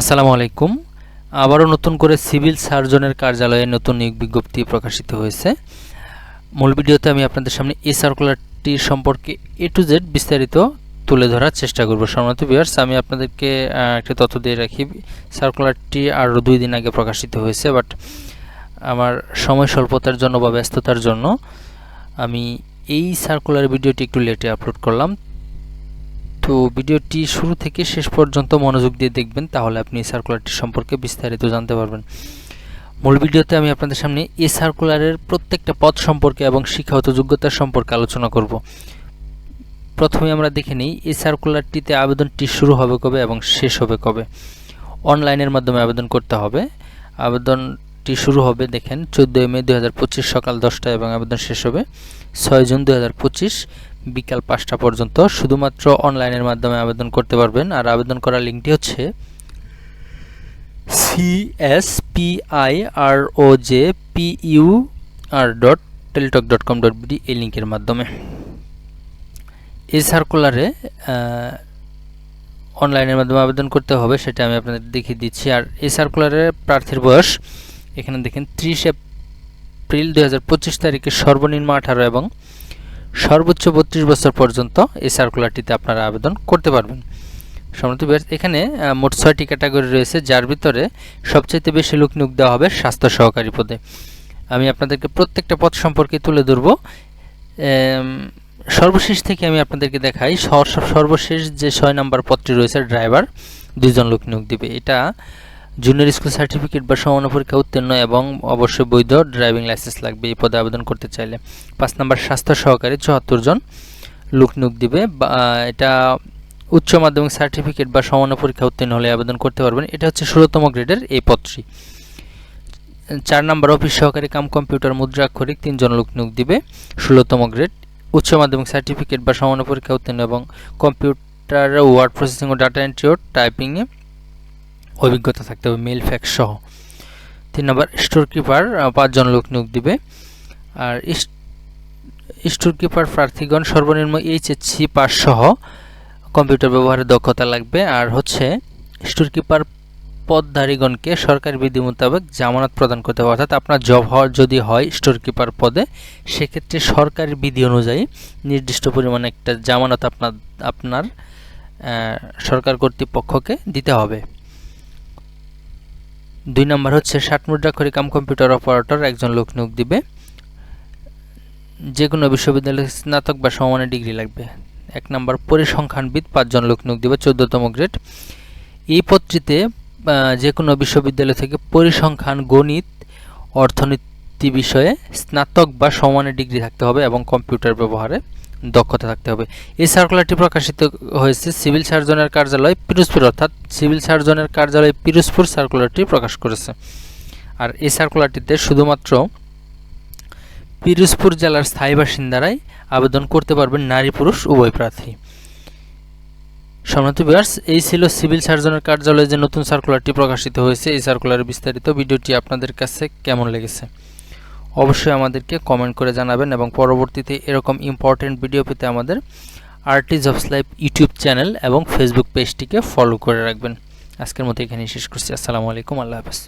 আসসালামু আলাইকুম। আবারও নতুন করে সিভিল সার্জনের কার্যালয়ে নতুন নিয়োগ বিজ্ঞপ্তি প্রকাশিত হয়েছে। মূল ভিডিওতে আমি আপনাদের সামনে এই সার্কুলারটি সম্পর্কে এ টু জেড বিস্তারিত তুলে ধরার চেষ্টা করব। সম্মানিত ভিউয়ার্স আমি আপনাদেরকে একটা তথ্য দিয়ে রাখি। সার্কুলারটি আরও দুই দিন আগে প্রকাশিত হয়েছে বাট আমার সময় স্বল্পতার জন্য বা ব্যস্ততার জন্য আমি এই সার্কুলার ভিডিওটি একটু লেটে আপলোড করলাম। তো ভিডিওটি শুরু থেকে শেষ পর্যন্ত মনোযোগ দিয়ে দেখবেন, তাহলে আপনি এই সার্কুলারটি সম্পর্কে বিস্তারিত জানতে পারবেন। মূল ভিডিওতে আমি আপনাদের সামনে এই সার্কুলারের প্রত্যেকটা পদ সম্পর্কে এবং শিক্ষাগত যোগ্যতার সম্পর্কে আলোচনা করব। প্রথমে আমরা দেখে নিই, এই সার্কুলারটিতে আবেদনটি শুরু হবে কবে এবং শেষ হবে কবে? অনলাইনের মাধ্যমে আবেদন করতে হবে। আবেদনটি শুরু হবে, দেখেন, চোদ্দোই মে দু হাজার পঁচিশ সকাল দশটায় এবং আবেদন শেষ হবে ছয় জুন দুই হাজার পঁচিশ বিকাল পাঁচটা পর্যন্ত। শুধুমাত্র অনলাইনের মাধ্যমে আবেদন করতে পারবেন। আর আবেদন করার লিঙ্কটি হচ্ছে C S P I R O J P U R dot Teletalk dot com dot BD এই লিঙ্কের মাধ্যমে। এই সার্কুলারে অনলাইনের মাধ্যমে আবেদন করতে হবে, সেটা আমি আপনাদের দেখিয়ে দিচ্ছি। আর এই সার্কুলারে প্রার্থীর বয়স এখানে দেখেন ত্রিশ এপ্রিল দু তারিখে সর্বনিম্ন আঠারো এবং সর্বোচ্চ বত্রিশ বছর পর্যন্ত এই সার্কুলারটিতে আপনারা আবেদন করতে পারবেন। সম্মানিত এখানে মোট ছয়টি ক্যাটাগরি রয়েছে, যার ভিতরে সবচাইতে বেশি লোক নিয়োগ দেওয়া হবে স্বাস্থ্য সহকারী পদে। আমি আপনাদেরকে প্রত্যেকটা পদ সম্পর্কে তুলে ধরবো। সর্বশেষ থেকে আমি আপনাদেরকে দেখাই, সর- সর্বশেষ যে ছয় নাম্বার পদটি রয়েছে, ড্রাইভার দুজন লোক নিয়োগ দিবে। এটা জুনিয়র স্কুল সার্টিফিকেট বা সমান পরীক্ষা উত্তীর্ণ এবং অবশ্যই বৈধ ড্রাইভিং লাইসেন্স লাগবে এই পদে আবেদন করতে চাইলে। পাঁচ নম্বর, স্বাস্থ্য সহকারী চুয়াত্তর জন লোক নিয়োগ দিবে। এটা উচ্চ মাধ্যমিক সার্টিফিকেট বা সমান পরীক্ষা উত্তীর্ণ হলে আবেদন করতে পারবেন। এটা হচ্ছে ষোলোতম গ্রেডের এই পদটি। চার নাম্বার, অফিস সহকারী কাম কম্পিউটার মুদ্রা আক্ষরিক তিনজন লোক নিয়োগ দিবে। ষোলোতম গ্রেড, উচ্চ মাধ্যমিক সার্টিফিকেট বা সমান পরীক্ষা উত্তীর্ণ এবং কম্পিউটার, ওয়ার্ড প্রসেসিং ও ডাটা এন্ট্রি ও টাইপিংয়ে অভিজ্ঞতা থাকতে হবে মেল ফ্যাক্স সহ। তিন নম্বর স্টোর কিপার পাঁচজন লোক নিয়োগ দিবে। আর স্টোর কিপার প্রার্থীগণ সর্বনিম্ন এইচএসসি পাস সহ কম্পিউটার ব্যবহারের দক্ষতা লাগবে। আর হচ্ছে স্টোর কিপার পদধারীগণকে সরকারি বিধি মোতাবেক জামানত প্রদান করতে হবে। অর্থাৎ আপনার জব হওয়ার যদি হয় স্টোর কিপার পদে, সেক্ষেত্রে সরকারি বিধি অনুযায়ী নির্দিষ্ট পরিমাণে একটা জামানত আপনার আপনার সরকার কর্তৃপক্ষকে দিতে হবে। দুই নম্বর হচ্ছে ষাট মুদ্রাক্ষরী কাম কম্পিউটার অপারেটর একজন লোক নিয়োগ দিবে। যে কোনো বিশ্ববিদ্যালয়ে স্নাতক বা সমমানের ডিগ্রি লাগবে। এক নম্বর পরিসংখ্যানবিদ, পাঁচজন লোক নিয়োগ দিবে, চোদ্দতম গ্রেড। এই পত্রিতে যে কোনো বিশ্ববিদ্যালয় থেকে পরিসংখ্যান, গণিত, অর্থনীতি বিষয়ে স্নাতক বা সমানের ডিগ্রি থাকতে হবে এবং কম্পিউটার ব্যবহারে। দক্ষতা থাকতে হবে। এই সার্কুলারটি প্রকাশিত হয়েছে সিভিল সার্জনের কার্যালয় পিরোজপুর, অর্থাৎ সিভিল সার্জনের কার্যালয় পিরোজপুর সার্কুলারটি প্রকাশ করেছে। আর এই সার্কুলারটিতে শুধুমাত্র পিরোজপুর জেলার স্থায়ী বাসিন্দারাই আবেদন করতে পারবেন, নারী, পুরুষ, উভয় প্রার্থী। সম্মানিত ভিউয়ার্স এই ছিল সিভিল সার্জনের কার্যালয়ে যে নতুন সার্কুলারটি প্রকাশিত হয়েছে, এই সার্কুলারের বিস্তারিত ভিডিওটি আপনাদের কাছে কেমন লেগেছে? অবশ্যই আমাদেরকে কমেন্ট করে জানাবেন এবং পরবর্তীতে এরকম ইম্পর্টেন্ট ভিডিও পেতে আমাদের আর্টিজ অফ স্লাইফ ইউটিউব চ্যানেল এবং ফেসবুক পেজটিকে ফলো করে রাখবেন। আজকের মতো এখানেই শেষ করছি। আসসালামু আলাইকুম। আল্লাহ হাফেজ।